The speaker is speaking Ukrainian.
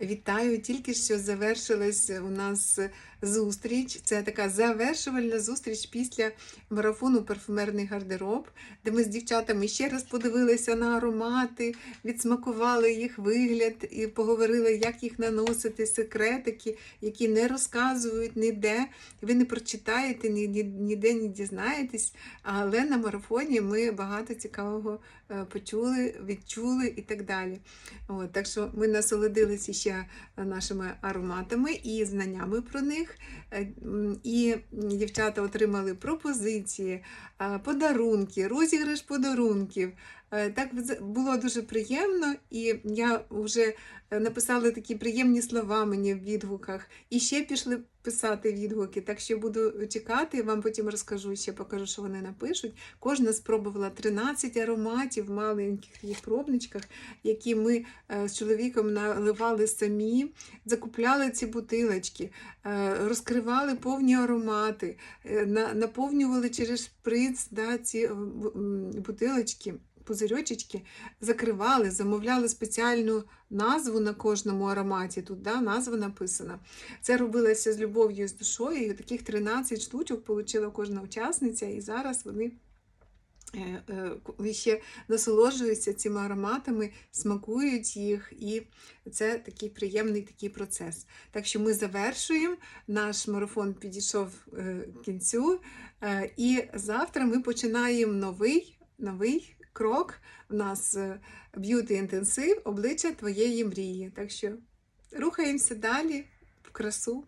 Вітаю! Тільки що завершилась у нас зустріч. Це така завершувальна зустріч після марафону Парфумерний гардероб, де ми з дівчатами ще раз подивилися на аромати, відсмакували їх вигляд і поговорили, як їх наносити, секретики, які не розказують ніде. Ви не прочитаєте, ні- ні- ніде не дізнаєтесь. Але на марафоні ми багато цікавого е, почули, відчули і так далі. От, так що ми насолодилися ще нашими ароматами і знаннями про них. Е, І дівчата отримали пропозиції, е, подарунки, розіграш подарунків. Е, Так було дуже приємно, і я вже е, написала такі приємні слова мені в відгуках. І ще пішли писати відгуки. Так що буду чекати, вам потім розкажу, ще покажу, що вони напишуть. Кожна спробувала 13 ароматів в маленьких таких пробничках, які ми е, з чоловіком наливали самі, закупляли ці бутилочки, розкривали повні аромати, наповнювали через шприц да, ці бутилочки. Пузирьочечки закривали, замовляли спеціальну назву на кожному ароматі. Тут да, назва написана. Це робилося з любов'ю і з душою. І таких 13 штучок отримала кожна учасниця, і зараз вони е, е, ку- ще насолоджуються цими ароматами, смакують їх, і це такий приємний такий процес. Так що ми завершуємо. Наш марафон підійшов е, кінцю, і завтра ми починаємо новий, новий крок. У нас б'юти інтенсив, обличчя твоєї мрії. Так що рухаємося далі в красу.